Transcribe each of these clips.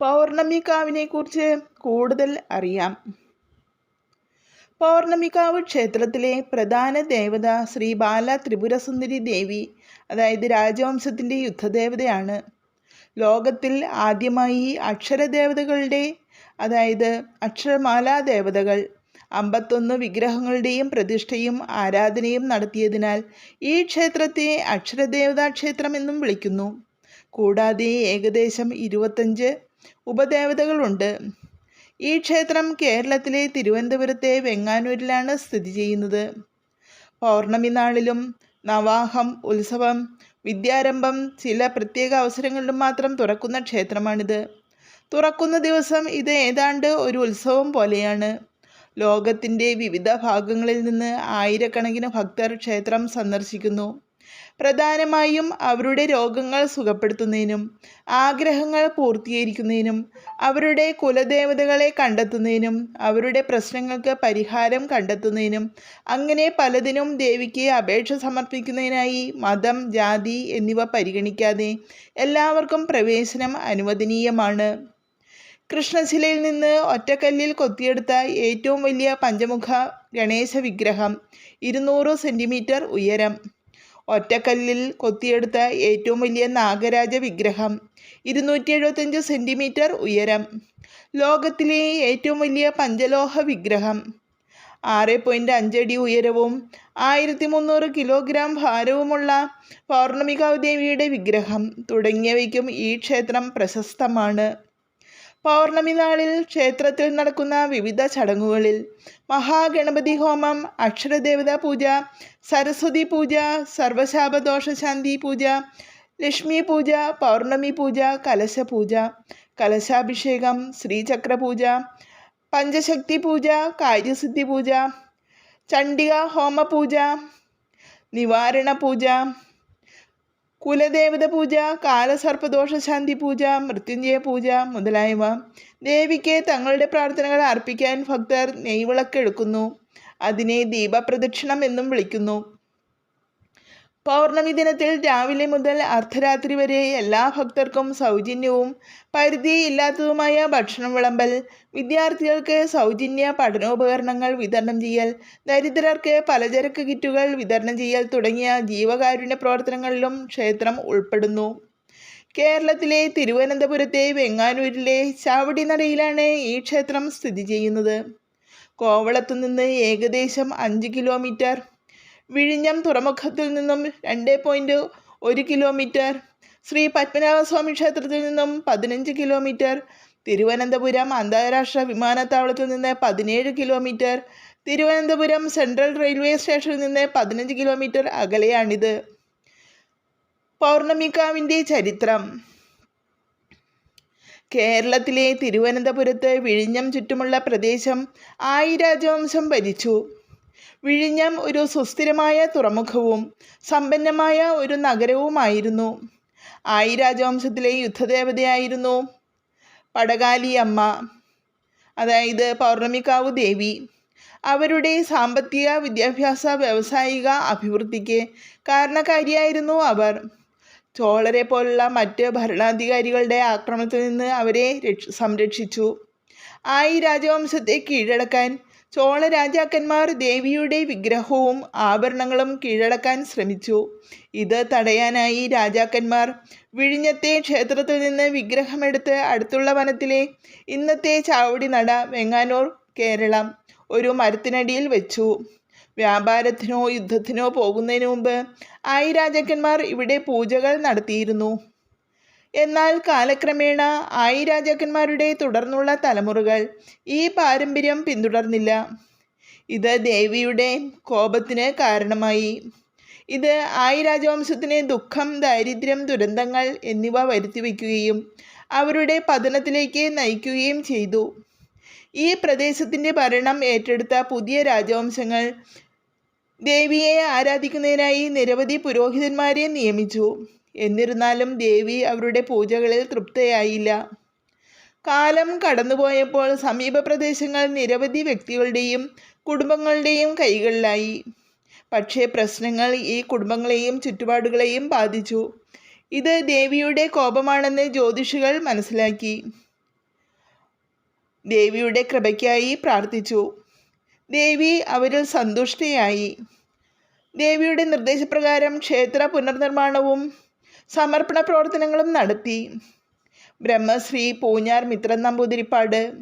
പൗർണമിക്കാവിനെക്കുറിച്ച് കൂടുതൽ അറിയാം. പൗർണമിക്കാവ് ക്ഷേത്രത്തിലെ പ്രധാന ദേവത ശ്രീ ബാല ത്രിപുരസുന്ദരി ദേവി അതായത് രാജവംശത്തിന്റെ യുദ്ധദേവതയാണ്. ലോകത്തിൽ ആദ്യമായി അക്ഷരദേവതകളുടെ അതായത് അക്ഷരമാലാ ദേവതകൾ അമ്പത്തൊന്ന് വിഗ്രഹങ്ങളുടെയും പ്രതിഷ്ഠയും ആരാധനയും നടത്തിയതിനാൽ ഈ ക്ഷേത്രത്തെ അക്ഷരദേവതാ ക്ഷേത്രമെന്നും വിളിക്കുന്നു. കൂടാതെ ഏകദേശം ഇരുപത്തഞ്ച് ഉപദേവതകളുണ്ട്. ഈ ക്ഷേത്രം കേരളത്തിലെ തിരുവനന്തപുരത്തെ വെങ്ങാനൂരിലാണ് സ്ഥിതി ചെയ്യുന്നത്. പൗർണമി നാളിലും നവാഹം ഉത്സവം വിദ്യാരംഭം ചില പ്രത്യേക അവസരങ്ങളിലും മാത്രം തുറക്കുന്ന ക്ഷേത്രമാണിത്. തുറക്കുന്ന ദിവസം ഇത് ഏതാണ്ട് ഒരു ഉത്സവം പോലെയാണ്. ലോകത്തിന്റെ വിവിധ ഭാഗങ്ങളിൽ നിന്ന് ആയിരക്കണക്കിന് ഭക്തർ ക്ഷേത്രം സന്ദർശിക്കുന്നു. പ്രധാനമായും അവരുടെ രോഗങ്ങൾ സുഖപ്പെടുത്തുന്നതിനും ആഗ്രഹങ്ങൾ പൂർത്തീകരിക്കുന്നതിനും അവരുടെ കുലദേവതകളെ കണ്ടെത്തുന്നതിനും അവരുടെ പ്രശ്നങ്ങൾക്ക് പരിഹാരം കണ്ടെത്തുന്നതിനും അങ്ങനെ പലതിനും ദേവിക്ക് അപേക്ഷ സമർപ്പിക്കുന്നതിനായി മതം ജാതി എന്നിവ പരിഗണിക്കാതെ എല്ലാവർക്കും പ്രവേശനം അനുവദനീയമാണ്. കൃഷ്ണശിലയിൽ നിന്ന് ഒറ്റക്കല്ലിൽ കൊത്തിയെടുത്ത ഏറ്റവും വലിയ പഞ്ചമുഖ ഗണേശ വിഗ്രഹം ഇരുന്നൂറ് സെന്റിമീറ്റർ ഉയരം. ഒറ്റക്കല്ലിൽ കൊത്തിയെടുത്ത ഏറ്റവും വലിയ നാഗരാജ വിഗ്രഹം ഇരുന്നൂറ്റി എഴുപത്തഞ്ച് സെന്റിമീറ്റർ ഉയരം ലോകത്തിലെ ഏറ്റവും വലിയ പഞ്ചലോഹ വിഗ്രഹം. ആറ് പോയിന്റ് അഞ്ചടി ഉയരവും ആയിരത്തി മുന്നൂറ് കിലോഗ്രാം ഭാരവുമുള്ള പൗർണമികാവ് ദേവിയുടെ വിഗ്രഹം തുടങ്ങിയവയ്ക്കും ഈ ക്ഷേത്രം പ്രശസ്തമാണ്. പൗർണമി നാളിൽ ക്ഷേത്രത്തിൽ നടക്കുന്ന വിവിധ ചടങ്ങുകളിൽ മഹാഗണപതി ഹോമം അക്ഷരദേവതാ പൂജ സരസ്വതി പൂജ സർവശാപദോഷശാന്തി പൂജ ലക്ഷ്മി പൂജ പൗർണമി പൂജ കലശ പൂജ കലശാഭിഷേകം ശ്രീചക്ര പൂജ പഞ്ചശക്തി പൂജ കാര്യസിദ്ധി പൂജ ചണ്ഡിക ഹോമ പൂജ നിവാരണ പൂജ കുലദേവത പൂജ കാലസർപ്പദോഷശാന്തി പൂജ മൃത്യുഞ്ജയ പൂജ മുതലായവ. ദേവിക്ക് തങ്ങളുടെ പ്രാർത്ഥനകൾ അർപ്പിക്കാൻ ഭക്തർ നെയ്വിളക്കെടുക്കുന്നു. അതിനെ ദീപപ്രദക്ഷിണം എന്നും വിളിക്കുന്നു. പൗർണമി ദിനത്തിൽ രാവിലെ മുതൽ അർദ്ധരാത്രി വരെ എല്ലാ ഭക്തർക്കും സൗജന്യവും പരിധിയില്ലാത്തതുമായ ഭക്ഷണം വിളമ്പൽ വിദ്യാർത്ഥികൾക്ക് സൗജന്യ പഠനോപകരണങ്ങൾ വിതരണം ചെയ്യൽ ദരിദ്രർക്ക് പലചരക്ക് കിറ്റുകൾ വിതരണം ചെയ്യൽ തുടങ്ങിയ ജീവകാരുണ്യ പ്രവർത്തനങ്ങളിലും ക്ഷേത്രം ഉൾപ്പെടുന്നു. കേരളത്തിലെ തിരുവനന്തപുരത്തെ വെങ്ങാനൂരിലെ ചാവടിനടയിലാണ് ഈ ക്ഷേത്രം സ്ഥിതി ചെയ്യുന്നത്. കോവളത്തു നിന്ന് ഏകദേശം അഞ്ച് കിലോമീറ്റർ വിഴിഞ്ഞം തുറമുഖത്തിൽ നിന്നും രണ്ട് പോയിന്റ് ഒരു കിലോമീറ്റർ ശ്രീ പത്മനാഭസ്വാമി ക്ഷേത്രത്തിൽ നിന്നും പതിനഞ്ച് കിലോമീറ്റർ തിരുവനന്തപുരം അന്താരാഷ്ട്ര വിമാനത്താവളത്തിൽ നിന്ന് പതിനേഴ് കിലോമീറ്റർ തിരുവനന്തപുരം സെൻട്രൽ റെയിൽവേ സ്റ്റേഷനിൽ നിന്ന് പതിനഞ്ച് കിലോമീറ്റർ അകലെയാണിത്. പൗർണമിക്കാവിന്റെ ചരിത്രം. കേരളത്തിലെ തിരുവനന്തപുരത്ത് വിഴിഞ്ഞം ചുറ്റുമുള്ള പ്രദേശം ആയി രാജവംശം ഭരിച്ചു. വിഴിഞ്ഞം ഒരു സുസ്ഥിരമായ തുറമുഖവും സമ്പന്നമായ ഒരു നഗരവുമായിരുന്നു. ആയി രാജവംശത്തിലെ യുദ്ധദേവതയായിരുന്നു പടകാലി അമ്മ അതായത് പൗർണമിക്കാവ് ദേവി. അവരുടെ സാമ്പത്തിക വിദ്യാഭ്യാസ വ്യവസായിക അഭിവൃദ്ധിക്ക് കാരണക്കാരിയായിരുന്നു അവർ. ചോളരെ പോലുള്ള മറ്റ് ഭരണാധികാരികളുടെ ആക്രമണത്തിൽ നിന്ന് അവരെ രക്ഷ സംരക്ഷിച്ചു. ആയി രാജവംശത്തെ കീഴടക്കാൻ ചോള രാജാക്കന്മാർ ദേവിയുടെ വിഗ്രഹവും ആഭരണങ്ങളും കീഴടക്കാൻ ശ്രമിച്ചു. ഇത് തടയാനായി രാജാക്കന്മാർ വിഴിഞ്ഞത്തെ ക്ഷേത്രത്തിൽ നിന്ന് വിഗ്രഹമെടുത്ത് അടുത്തുള്ള വനത്തിലെ ഇന്നത്തെ ചാവടി നട വെങ്ങാനൂർ കേരളം ഒരു മരത്തിനടിയിൽ വെച്ചു. വ്യാപാരത്തിനോ യുദ്ധത്തിനോ പോകുന്നതിന് മുമ്പ് ആയി രാജാക്കന്മാർ ഇവിടെ പൂജകൾ നടത്തിയിരുന്നു. എന്നാൽ കാലക്രമേണ ആയി രാജാക്കന്മാരുടെ തുടർന്നുള്ള തലമുറകൾ ഈ പാരമ്പര്യം പിന്തുടർന്നില്ല. ഇത് ദേവിയുടെ കോപത്തിന് കാരണമായി. ഇത് ആയി രാജവംശത്തിന് ദുഃഖം ദാരിദ്ര്യം ദുരന്തങ്ങൾ എന്നിവ വരുത്തിവെക്കുകയും അവരുടെ പതനത്തിലേക്ക് നയിക്കുകയും ചെയ്തു. ഈ പ്രദേശത്തിന്റെ ഭരണം ഏറ്റെടുത്ത പുതിയ രാജവംശങ്ങൾ ദേവിയെ ആരാധിക്കുന്നതിനായി നിരവധി പുരോഹിതന്മാരെ നിയമിച്ചു. എന്നിരുന്നാലും ദേവി അവരുടെ പൂജകളിൽ തൃപ്തയായില്ല. കാലം കടന്നുപോയപ്പോൾ സമീപ പ്രദേശങ്ങൾ നിരവധി വ്യക്തികളുടെയും കുടുംബങ്ങളുടെയും കൈകളിലായി. പക്ഷേ പ്രശ്നങ്ങൾ ഈ കുടുംബങ്ങളെയും ചുറ്റുപാടുകളെയും ബാധിച്ചു. ഇത് ദേവിയുടെ കോപമാണെന്ന് ജ്യോതിഷികൾ മനസ്സിലാക്കി. ദേവിയുടെ കൃപയ്ക്കായി പ്രാർത്ഥിച്ചു. ദേവി അവരിൽ സന്തുഷ്ടയായി. ദേവിയുടെ നിർദ്ദേശപ്രകാരം ക്ഷേത്ര പുനർനിർമ്മാണവും സമർപ്പണ പ്രവർത്തനങ്ങളും നടത്തി. ബ്രഹ്മശ്രീ പൂഞ്ഞാർ മിത്രൻ നമ്പൂതിരിപ്പാട്.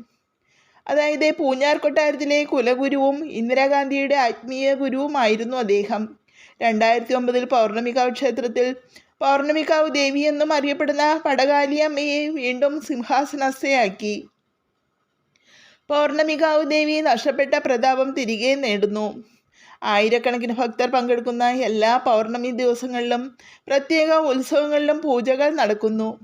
അതായത് പൂഞ്ഞാർ കൊട്ടാരത്തിലെ കുലഗുരുവും ഇന്ദിരാഗാന്ധിയുടെ ആത്മീയ ഗുരുവുമായിരുന്നു അദ്ദേഹം. രണ്ടായിരത്തി ഒമ്പതിൽ പൗർണമികാവ് ക്ഷേത്രത്തിൽ പൗർണമികാവ് ദേവി എന്നും അറിയപ്പെടുന്ന പടകാലിയമ്മയെ വീണ്ടും സിംഹാസനസ്ഥയാക്കി. പൗർണമികാവ് ദേവി നഷ്ടപ്പെട്ട പ്രതാപം തിരികെ നേടുന്നു. ആയിരക്കണക്കിന് ഭക്തർ പങ്കെടുക്കുന്ന എല്ലാ പൗർണമി ദിവസങ്ങളിലും പ്രത്യേക ഉത്സവങ്ങളിലും പൂജകൾ നടക്കുന്നു.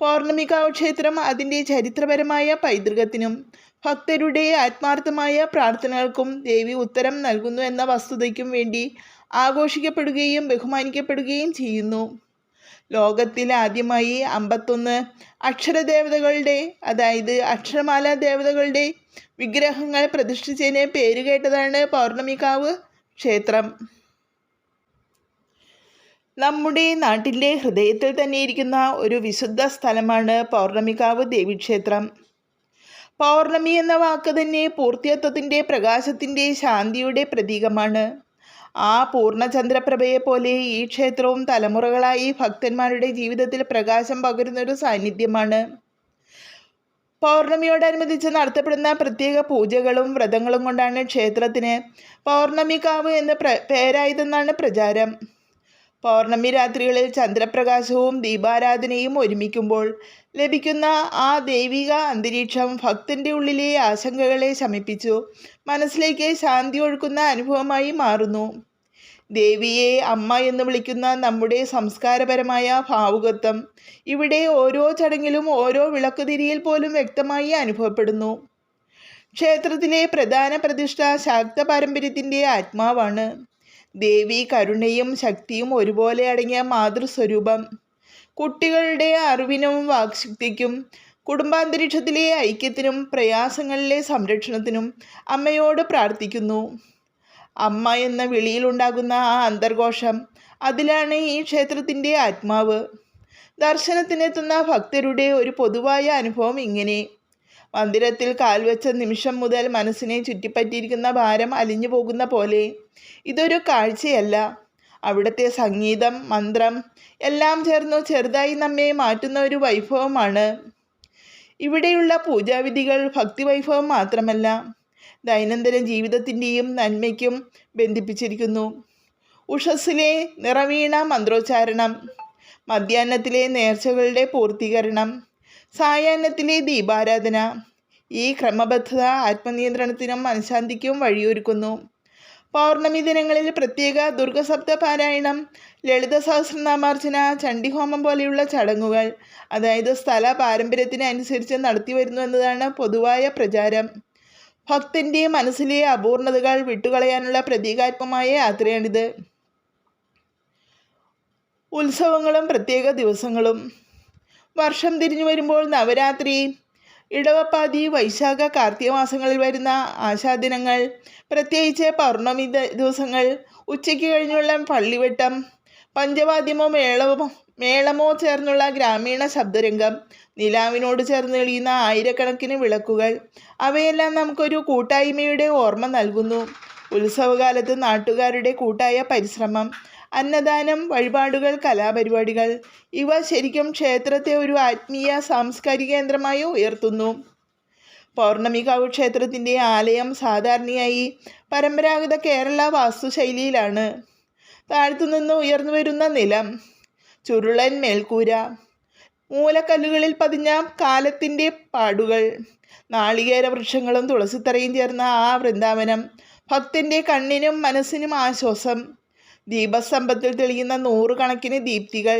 പൗർണമികാവ് ക്ഷേത്രം അതിന്റെ ചരിത്രപരമായ പൈതൃകത്തിനും ഭക്തരുടെ ആത്മാർത്ഥമായ പ്രാർത്ഥനകൾക്കും ദേവി ഉത്തരം നൽകുന്നു എന്ന വസ്തുതയ്ക്കും വേണ്ടി ആഘോഷിക്കപ്പെടുകയും ബഹുമാനിക്കപ്പെടുകയും ചെയ്യുന്നു. ലോകത്തിൽ ആദ്യമായി അമ്പത്തൊന്ന് അക്ഷരദേവതകളുടെ അതായത് അക്ഷരമാല ദേവതകളുടെ വിഗ്രഹങ്ങൾ പ്രതിഷ്ഠിച്ചതിന് പേരുകേട്ടതാണ് പൗർണമികാവ് ക്ഷേത്രം. നമ്മുടെ നാട്ടിന്റെ ഹൃദയത്തിൽ തന്നെ ഇരിക്കുന്ന ഒരു വിശുദ്ധ സ്ഥലമാണ് പൗർണമികാവ് ദേവീക്ഷേത്രം. പൗർണമി എന്ന വാക്ക് തന്നെ പൂർത്തിയത്വത്തിന്റെ പ്രകാശത്തിന്റെ ശാന്തിയുടെ പ്രതീകമാണ്. ആ പൂർണചന്ദ്രപ്രഭയെ പോലെ ഈ ക്ഷേത്രവും തലമുറകളായി ഭക്തന്മാരുടെ ജീവിതത്തിൽ പ്രകാശം പകരുന്നൊരു സാന്നിധ്യമാണ്. പൗർണമിയോടനുബന്ധിച്ച് നടത്തപ്പെടുന്ന പ്രത്യേക പൂജകളും വ്രതങ്ങളും കൊണ്ടാണ് ക്ഷേത്രത്തിന് പൗർണമിക്കാവ് എന്ന് പ്ര പേരായതെന്നാണ് പ്രചാരം. പൗർണമി രാത്രികളിൽ ചന്ദ്രപ്രകാശവും ദീപാരാധനയും ഒരുമിക്കുമ്പോൾ ലഭിക്കുന്ന ആ ദൈവിക അന്തരീക്ഷം ഭക്തന്റെ ഉള്ളിലെ ആശങ്കകളെ ശമിപ്പിച്ചു. മനസ്സിലേക്ക് ശാന്തി ഒഴുക്കുന്ന അനുഭവമായി മാറുന്നു. ദേവിയെ അമ്മ എന്ന് വിളിക്കുന്ന നമ്മുടെ സംസ്കാരപരമായ ഭാവുകത്വം ഇവിടെ ഓരോ ചടങ്ങിലും ഓരോ വിളക്കുതിരിയിൽ പോലും വ്യക്തമായി അനുഭവപ്പെടുന്നു. ക്ഷേത്രത്തിലെ പ്രധാന പ്രതിഷ്ഠ ശാക്ത പാരമ്പര്യത്തിന്റെ ആത്മാവാണ്. ദേവി കരുണയും ശക്തിയും ഒരുപോലെ അടങ്ങിയ മാതൃസ്വരൂപം. കുട്ടികളുടെ അറിവിനും വാക്ശക്തിക്കും കുടുംബാന്തരീക്ഷത്തിലെ ഐക്യത്തിനും പ്രയാസങ്ങളിലെ സംരക്ഷണത്തിനും അമ്മയോട് പ്രാർത്ഥിക്കുന്നു. അമ്മ എന്ന വിളിയിലുണ്ടാകുന്ന ആ അന്തർഘോഷം അതിലാണ് ഈ ക്ഷേത്രത്തിന്റെ ആത്മാവ്. ദർശനത്തിനെത്തുന്ന ഭക്തരുടെ ഒരു പൊതുവായ അനുഭവം ഇങ്ങനെ. മന്ദിരത്തിൽ കാൽവെച്ച നിമിഷം മുതൽ മനസ്സിനെ ചുറ്റിപ്പറ്റിയിരിക്കുന്ന ഭാരം അലിഞ്ഞു പോകുന്ന പോലെ. ഇതൊരു കാഴ്ചയല്ല. അവിടുത്തെ സംഗീതം മന്ത്രം എല്ലാം ചേർന്നു ചെറുതായി നമ്മെ മാറ്റുന്ന ഒരു വൈഭവമാണ്. ഇവിടെയുള്ള പൂജാവിധികൾ ഭക്തിവൈഭവം മാത്രമല്ല ദൈനംദിന ജീവിതത്തിന്റെയും നന്മയ്ക്കും ബന്ധിപ്പിച്ചിരിക്കുന്നു. ഉഷസ്സിലെ നിറവീണ മന്ത്രോച്ചാരണം മധ്യാഹ്നത്തിലെ നേർച്ചകളുടെ പൂർത്തീകരണം സായാഹ്നത്തിലെ ദീപാരാധന ഈ ക്രമബദ്ധത ആത്മനിയന്ത്രണത്തിനും മനഃശാന്തിക്കും വഴിയൊരുക്കുന്നു. പൗർണമി ദിനങ്ങളിൽ പ്രത്യേക ദുർഗസപ്ത പാരായണം ലളിത സഹസ്രനാമാർച്ചന ചണ്ഡിഹോമം പോലെയുള്ള ചടങ്ങുകൾ അതായത് സ്ഥല പാരമ്പര്യത്തിനനുസരിച്ച് നടത്തി വരുന്നുവെന്നതാണ് പൊതുവായ പ്രചാരം. ഭക്തന്റെ മനസ്സിലെ അപൂർണതകൾ വിട്ടുകളയാനുള്ള പ്രതീകാത്മമായ യാത്രയാണിത്. ഉത്സവങ്ങളും പ്രത്യേക ദിവസങ്ങളും. വർഷം തിരിഞ്ഞു വരുമ്പോൾ നവരാത്രി ഇടവപ്പാതി വൈശാഖ കാർത്തിക മാസങ്ങളിൽ വരുന്ന ആശാദിനങ്ങൾ പ്രത്യേകിച്ച് പൗർണമി ദിവസങ്ങൾ ഉച്ചയ്ക്ക് കഴിഞ്ഞുള്ള പള്ളിവെട്ടം പഞ്ചവാദ്യമോ മേളമോ മേളമോ ചേർന്നുള്ള ഗ്രാമീണ ശബ്ദരംഗം നിലാവിനോട് ചേർന്ന് എളിയുന്ന ആയിരക്കണക്കിന് വിളക്കുകൾ അവയെല്ലാം നമുക്കൊരു കൂട്ടായ്മയുടെ ഓർമ്മ നൽകുന്നു. ഉത്സവകാലത്ത് നാട്ടുകാരുടെ കൂട്ടായ പരിശ്രമം അന്നദാനം വഴിപാടുകൾ കലാപരിപാടികൾ ഇവ ശരിക്കും ക്ഷേത്രത്തെ ഒരു ആത്മീയ സാംസ്കാരിക കേന്ദ്രമായി ഉയർത്തുന്നു. പൗർണമികാവ് ക്ഷേത്രത്തിന്റെ ആലയം സാധാരണയായി പരമ്പരാഗത കേരള വാസ്തുശൈലിയിലാണ്. താഴ്ത്തുനിന്ന് ഉയർന്നു വരുന്ന നിലം ചുരുളൻ മേൽക്കൂര മൂലക്കല്ലുകളിൽ പതിഞ്ഞ കാലത്തിന്റെ പാടുകൾ നാളികേര വൃക്ഷങ്ങളും തുളസിത്തറയും ചേർന്ന ആ വൃന്ദാവനം ഭക്തന്റെ കണ്ണിനും മനസ്സിനും ആശ്വാസം ദീപസ്തംഭത്തിൽ തെളിയുന്ന നൂറുകണക്കിന് ദീപ്തികൾ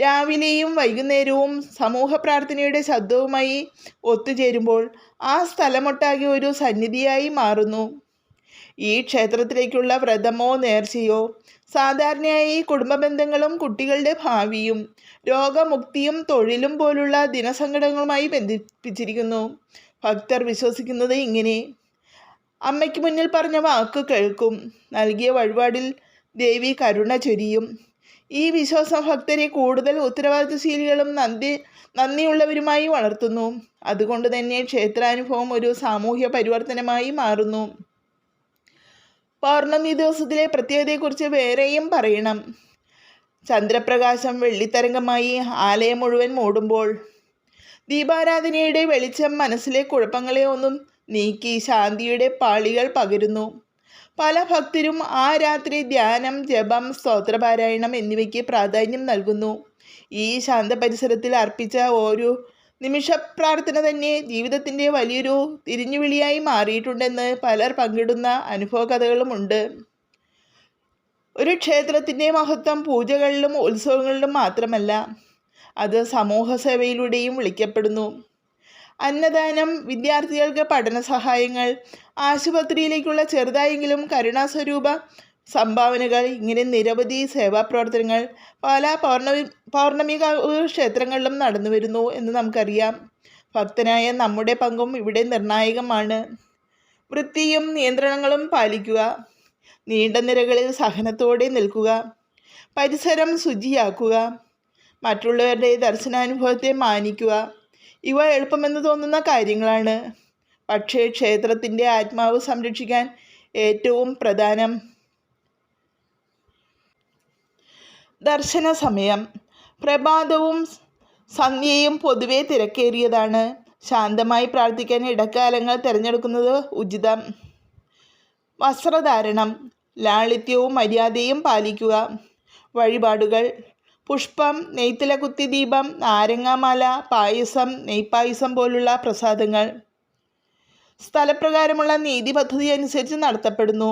രാവിലെയും വൈകുന്നേരവും സമൂഹ പ്രാർത്ഥനയുടെ ശബ്ദവുമായി ഒത്തുചേരുമ്പോൾ ആ സ്ഥലമൊട്ടാകെ ഒരു സന്നിധിയായി മാറുന്നു. ഈ ക്ഷേത്രത്തിലേക്കുള്ള വ്രതമോ നേർച്ചയോ സാധാരണയായി കുടുംബ ബന്ധങ്ങളും കുട്ടികളുടെ ഭാവിയും രോഗമുക്തിയും തൊഴിലും പോലുള്ള ദിനസങ്കടങ്ങളുമായി ബന്ധിപ്പിച്ചിരിക്കുന്നു. ഭക്തർ വിശ്വസിക്കുന്നത് ഇങ്ങനെ. അമ്മയ്ക്ക് മുന്നിൽ പറഞ്ഞ വാക്ക് കേൾക്കും. നൽകിയ വഴിപാടിൽ ദേവി കരുണ ചൊരിയും. ഈ വിശ്വാസം ഭക്തരെ കൂടുതൽ ഉത്തരവാദിത്വശീലികളും നന്ദി നന്ദിയുള്ളവരുമായി വളർത്തുന്നു. അതുകൊണ്ട് തന്നെ ക്ഷേത്രാനുഭവം ഒരു സാമൂഹ്യ പരിവർത്തനമായി മാറുന്നു. പൗർണമി ദിവസത്തിലെ പ്രത്യേകതയെക്കുറിച്ച് വേറെയും പറയണം. ചന്ദ്രപ്രകാശം വെള്ളിത്തരംഗമായി ആലയം മുഴുവൻ മൂടുമ്പോൾ ദീപാരാധനയുടെ വെളിച്ചം മനസ്സിലെ കുഴപ്പങ്ങളെ ഒന്നും നീക്കി ശാന്തിയുടെ പാളികൾ പകരുന്നു. പല ഭക്തരും ആ രാത്രി ധ്യാനം ജപം സ്തോത്രപാരായണം എന്നിവയ്ക്ക് പ്രാധാന്യം നൽകുന്നു. ഈ ശാന്ത പരിസരത്തിൽ അർപ്പിച്ച ഒരു നിമിഷ പ്രാർത്ഥന തന്നെ ജീവിതത്തിന്റെ വലിയൊരു തിരിഞ്ഞുവിളിയായി മാറിയിട്ടുണ്ടെന്ന് പലർ പങ്കിടുന്ന അനുഭവകഥകളുമുണ്ട്. ഒരു ക്ഷേത്രത്തിന്റെ മഹത്വം പൂജകളിലും ഉത്സവങ്ങളിലും മാത്രമല്ല അത് സമൂഹ സേവയിലൂടെയും വിളിക്കപ്പെടുന്നു. അന്നദാനം വിദ്യാർത്ഥികൾക്ക് പഠന സഹായങ്ങൾ ആശുപത്രിയിലേക്കുള്ള ചെറുതായെങ്കിലും കരുണാസ്വരൂപ സംഭാവനകൾ ഇങ്ങനെ നിരവധി സേവാപ്രവർത്തനങ്ങൾ പല പൗർണമി പൗർണമിക ക്ഷേത്രങ്ങളിലും നടന്നു വരുന്നു എന്ന് നമുക്കറിയാം. ഭക്തനായ നമ്മുടെ പങ്കും ഇവിടെ നിർണായകമാണ്. വൃത്തിയും നിയന്ത്രണങ്ങളും പാലിക്കുക നീണ്ട നിരകളിൽ സഹനത്തോടെ നിൽക്കുക പരിസരം ശുചിയാക്കുക മറ്റുള്ളവരുടെ ദർശനാനുഭവത്തെ മാനിക്കുക ഇവ എളുപ്പമെന്ന് തോന്നുന്ന കാര്യങ്ങളാണ്. പക്ഷേ ക്ഷേത്രത്തിന്റെ ആത്മാവ് സംരക്ഷിക്കാൻ ഏറ്റവും പ്രധാനം ദർശന സമയം പ്രഭാതവും സന്ധ്യയും പൊതുവെ തിരക്കേറിയതാണ്. ശാന്തമായി പ്രാർത്ഥിക്കാൻ ഇടക്കാലങ്ങൾ തിരഞ്ഞെടുക്കുന്നത് ഉചിതം. വസ്ത്രധാരണം ലാളിത്യവും മര്യാദയും പാലിക്കുക. വഴിപാടുകൾ പുഷ്പം നെയ്ത്തില കുത്തി ദീപം നാരങ്ങാമാല പായസം നെയ്പായസം പോലുള്ള പ്രസാദങ്ങൾ. സ്ഥലപ്രകാരമുള്ള നീതി പദ്ധതി അനുസരിച്ച് നടത്തപ്പെടുന്നു.